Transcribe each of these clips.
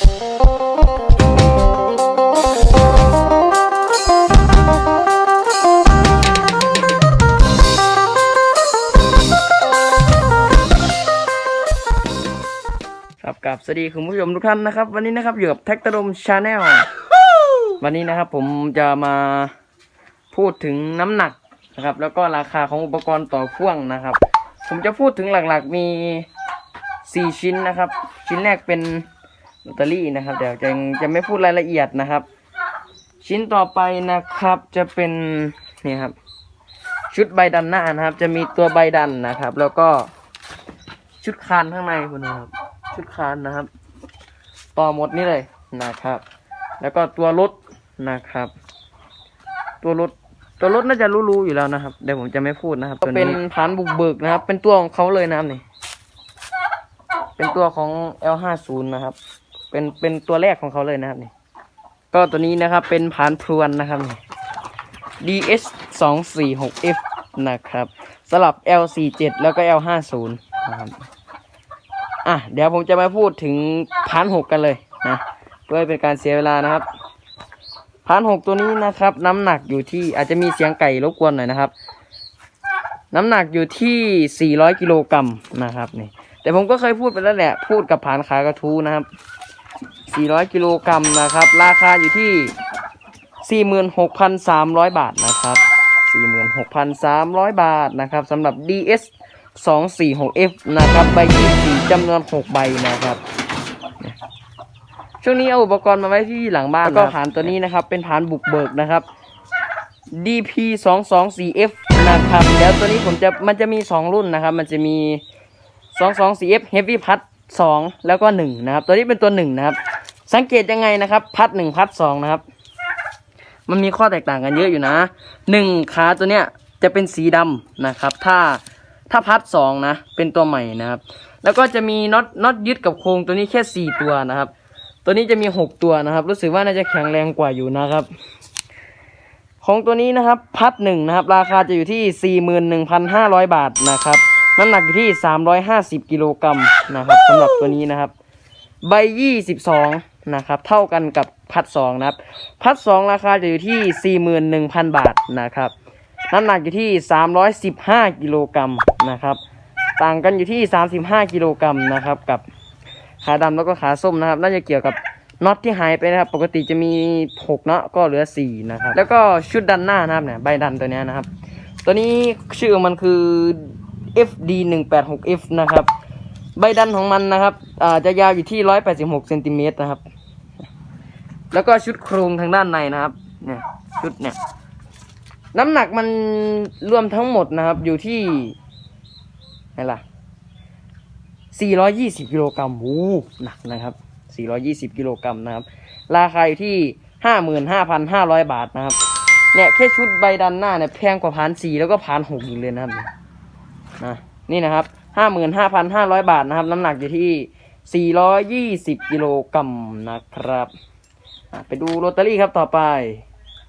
ครับกับสวัสดีคุณผู้ชมทุกท่านนะครับ วันนี้นะครับอยู่กับแท็กตรมชาแนลวันนี้นะครับผมจะมาพูดถึงน้ำหนักนะครับ แล้วก็ราคาของอุปกรณ์ต่อพ่วงนะครับ ผมจะพูดถึงหลักๆมีสี่ชิ้นนะครับ ชิ้นแรกเป็นแบ ตเตอรี่นะครับเดี๋ยวจะจะไม่พูดรายละเอียดนะครับ ชิ้นต่อไปนะครับจะเป็นนี่ครับ ชุดใบดันหน้านะครับ จะมีตัวใบดันนะครับ แล้วก็ชุดคานข้างในคุณนะครับ ชุดคานนะครับ ต่อหมดนี่เลยนะครับ แล้วก็ตัวรถนะครับ ตัวรถตัวรถน่าจะรู้ๆอยู่แล้วนะครับเดี๋ยวผมจะไม่พูดนะครับก็เป็นฐานบุกเบิกนะครับ เป็นตัวของเขาเลยนะครับนี่เป็นตัวของ L50 นะครับ เป็นเป็นตัวแรกของเขาเลยนะครับนี่ก็ตัวนี้นะครับเป็นผานพรวนนะครับนี่ DS 2 4 6 F นะครับสลับ L47 แล้วก็ L50 นะครับอะเดี๋ยวผมจะมาพูดถึงพานหกกันเลยนะเพื่อเป็นการเสียเวลานะครับพานหกตัวนี้นะครับ น้ำหนักอยู่ที่อาจจะมีเสียงไก่รบกวนหน่อยนะครับ น้ำหนักอยู่ที่ 400 กิโลกรัมนะครับนี่แต่ผมก็เคยพูดไปแล้วแหละ พูดกับผานขากระทูนะครับ 400 กิโลกรัมนะครับ ราคาอยู่ที่ 46,300 บาทนะครับ 46,300 บาทนะครับสำหรับ DS 246F นะครับ ใบยี่สีจำนวน 6 ใบนะครับ ช่วงนี้เอาอุปกรณ์มาไว้ที่หลังบ้านแล้วก็ฐานตัวนี้นะครับ เป็นฐานบุกเบิกนะครับ DP 224F นะครับเดี๋ยวตัวนี้ผมจะมันจะมี 2 รุ่นนะครับ มันจะมี 224F Heavy Pad 2แล้วก็1นะครับ ตัวนี้เป็นตัว1นะครับ สังเกตยังไงนะครับ พัด1พัด2นะครับ มันมีข้อแตกต่างกันเยอะอยู่นะหนึ่งขาตัวเนี้ยจะเป็นสีดำนะครับ ถ้าถ้าพัดสองนะ เป็นตัวใหม่นะครับ แล้วก็จะมีน็อตน็อตยึดกับโครงตัวนี้แค่สี่ตัวนะครับ ตัวนี้จะมีหกตัวนะครับ รู้สึกว่าน่าจะแข็งแรงกว่าอยู่นะครับของตัวนี้นะครับพัดหนึ่งนะครับ ราคาจะอยู่ที่สี่หมื่นหนึ่งพันห้าร้อยบาทนะครับ น้ำหนักอยู่ที่สามร้อยห้าสิบกิโลกรัมนะครับสำหรับตัวนี้นะครับ ใบยี่สิบสองนะครับ เท่ากันกับพัดสองนะครับ พัดสองราคาจะอยู่ที่สี่หมื่นหนึ่งพันบาทนะครับ น้ำหนักอยู่ที่สามร้อยสิบห้ากิโลกรัมนะครับ ต่างกันอยู่ที่สามสิบห้ากิโลกรัมนะครับ กับขาดำแล้วก็ขาส้มนะครับ น่าจะเกี่ยวกับน็อตที่หายไปนะครับ ปกติจะมีหกเนาะก็เหลือสี่นะครับ แล้วก็ชุดดันหน้านะครับเนี่ยใบดันตัวนี้นะครับ ตัวนี้ชื่อมันคือ FD 1 8 6 F นะครับ ใบดันของมันนะครับอ่าจะยาวอยู่ที่ 186เซนติเมตรนะครับ แล้วก็ชุดโครงทางด้านในนะครับ เนี่ยชุดเนี่ย น้ำหนักมันรวมทั้งหมดนะครับ อยู่ที่ไหนล่ะ 420กิโลกรัมโอ้หนักนะครับ 420กิโลกรัมนะครับ ราคาอยู่ที่55,500บาทนะครับ เนี่ยแค่ชุดใบดันหน้าเนี่ยแพงกว่าพานสี่แล้วก็พานหกอีกเลยนะครับ นะนี่นะครับ55,500บาทนะครับ น้ำหนักอยู่ที่420กิโลกรัมนะครับไปดูโรตารี่ครับต่อไป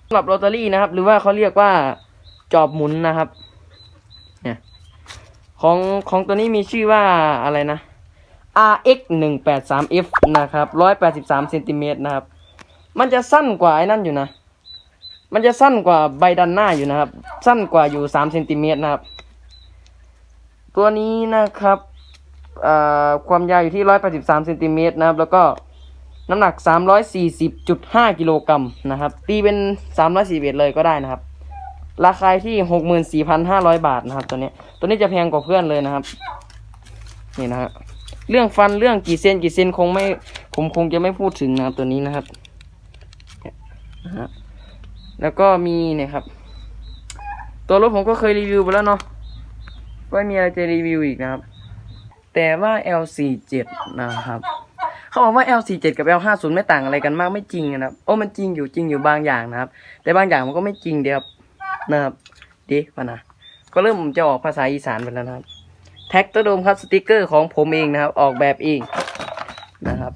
สำหรับลอตเตอรี่นะครับ หรือว่าเขาเรียกว่าจอบหมุนนะครับ เนี่ยของของตัวนี้มีชื่อว่าอะไรนะ RX 1 8 3 F นะครับ183เซนติเมตรนะครับ มันจะสั้นกว่าไอ้นั่นอยู่นะ มันจะสั้นกว่าใบดันหน้าอยู่นะครับ สั้นกว่าอยู่3เซนติเมตรนะครับ ตัวนี้นะครับความยาวอยู่ที่ 183เซนติเมตรนะครับ แล้วก็น้ำหนัก 340.5 กิโลกรัมนะครับ ตีเป็น 341 เลยก็ได้นะครับ ราคาที่ 64,500 บาทนะครับ ตัวนี้ ตัวนี้จะแพงกว่าเพื่อนเลยนะครับ นี่นะฮะเรื่องฟันเรื่องกี่เซนกี่เซนคงไม่ผมคงจะไม่พูดถึงนะครับตัวนี้นะครับนะฮะแล้วก็มีเนี่ยครับ ตัวรถผมก็เคยรีวิวไปแล้วเนาะ ไม่มีอะไรจะรีวิวอีกนะครับ แต่ว่า L47 นะครับเขาบอกว่า L47 กับ L50 ไม่ต่างอะไรกันมากไม่จริงนะครับโอ้มันจริงอยู่จริงอยู่บางอย่างนะครับ แต่บางอย่างมันก็ไม่จริงเดียวนะครับดิปะนะก็เริ่มจะออกภาษาอีสานไปแล้วนะครับแท็กตัวโดมครับสติกเกอร์ของผมเองนะครับ ออกแบบเองนะครับ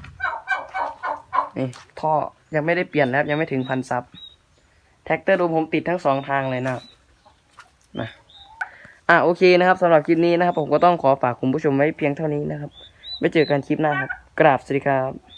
นี่ท่อยังไม่ได้เปลี่ยนนะครับยังไม่ถึงพันซับแท็กเตอร์โดมผมติดทั้งสองทางเลยนะนะ อะโอเคนะครับสำหรับคลิปนี้นะครับ ผมก็ต้องขอฝากคุณผู้ชมไว้เพียงเท่านี้นะครับไว้เจอกันคลิปหน้าครับ กราบสวัสดีครับ